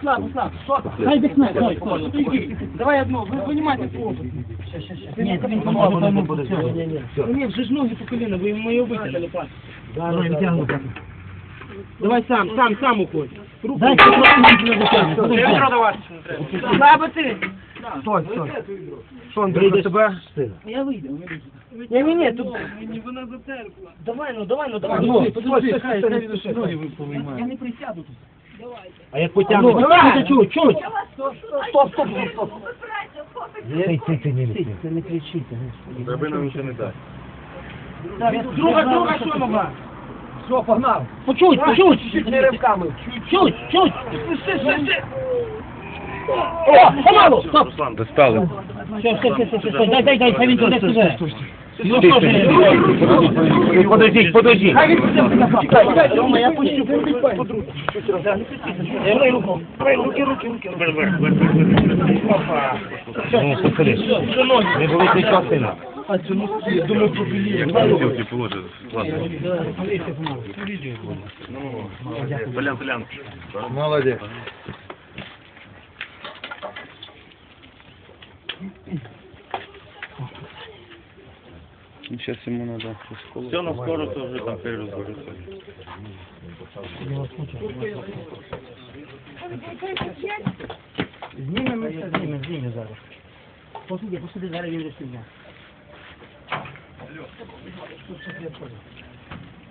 Слаб, слаб, що? Хай дихне, стой, стой, стой. Давай одну, ви винімайте свого. Ні, він поможе, тому буде. Ні, вже ж ноги по коліна, ви йому його витягнули, пан. Давай, витягну. Давай сам, сам, сам уходь. Дай, ти просто не витягнеш. Слабо ти. Стой, стой. Що, Андрій, до тебе? Я вийду. Ні, ні, ні, тут... Вона затерпла. Давай, ну, давай, ну, давай. Ну, Подожди, стой, подожди, стой, хай. Я не присяду тут. А як потягнеш? Ну, давай. Чуть, чуть. Стоп, стоп, стоп, стоп. Ти, ти, ти, не Це не кричите. Драбина нічого не дасть. Друга, друга, що нога? Все, погнав. По чуть, по чуть. Не ривками. Чуть, чуть. О, помалу. Стоп. Достали. Все, все, все, все, все. Дай, дай, дай, хай він туди сюди. Ну що ж, Подождіть, подождіть. Хай він туди Чекай, чекай, Рома, я пущу. Давай руку. Руки, руки, руки. Ну? Не болить нічого сильно. А це ну, я думаю, там бутилки положить. Ладно. Толян, Толян. Сейчас ему надо Все, на скоро то вже там перерозберуться. Знімемо, все знімемо, знімемо зараз. Посиди, посиди, зараз він сильно.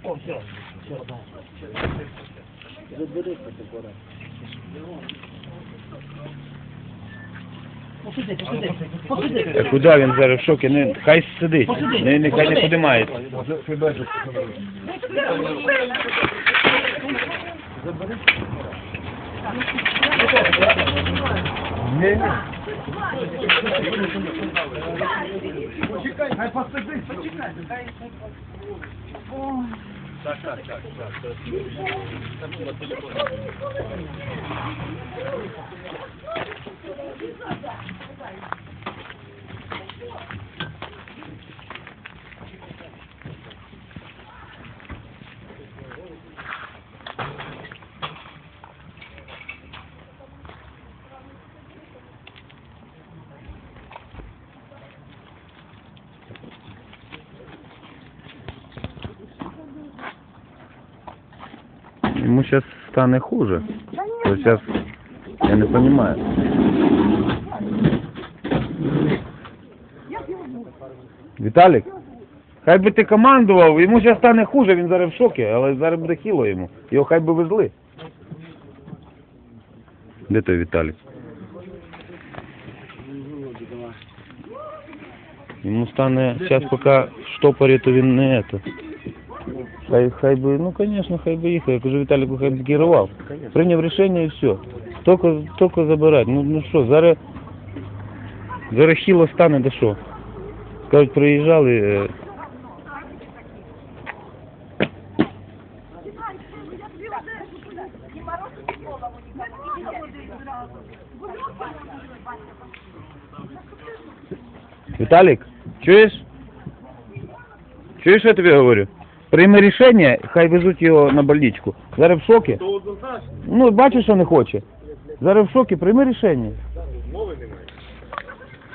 О, все, все, да. Заберися, ти пора. Посиди, посиди, посиди. А куди він зараз в шокі? Не, хай сидить. Не, не, хай не посиди. подимається. Ему сейчас станет хуже. То сейчас я не понимаю. Віталік, хай би ти командував, йому зараз стане хуже, він зараз в шокі, але зараз буде хіло йому. Його хай би везли. Де той Віталік? Йому стане, зараз поки в штопорі, то він не это. Хай, хай би, ну конечно, хай би їхав. Я кажу, Віталіку, хай б керував. Прийняв рішення і все. Тільки, тільки забирати. Ну, ну що, зараз, зараз хіло стане, да що? Скажуть, приїжджали. е, Віталік, чуєш? Чуєш, що я тобі говорю? Прийми рішення, хай везуть його на больничку. Зараз в шокі. Ну, бачиш, що не хоче. Зараз в шокі, прийми рішення.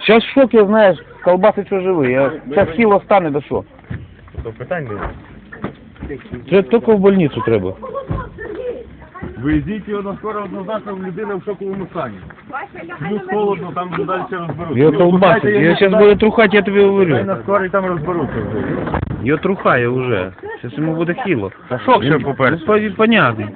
Зараз в шокі, знаєш, колбаси що живий. Зараз хіло стане, да що? То питань немає. Це тільки в больницю треба. Везіть його на скоро однозначно в людина в шоковому стані. Плюс холодно, там вже далі розберуться. Його колбасить. Його зараз буде трухати, я тобі Хай говорю. на скорий там розберуться вже. Його трухає вже. Зараз йому буде хіло. Шок ще Він- Ну, понятно.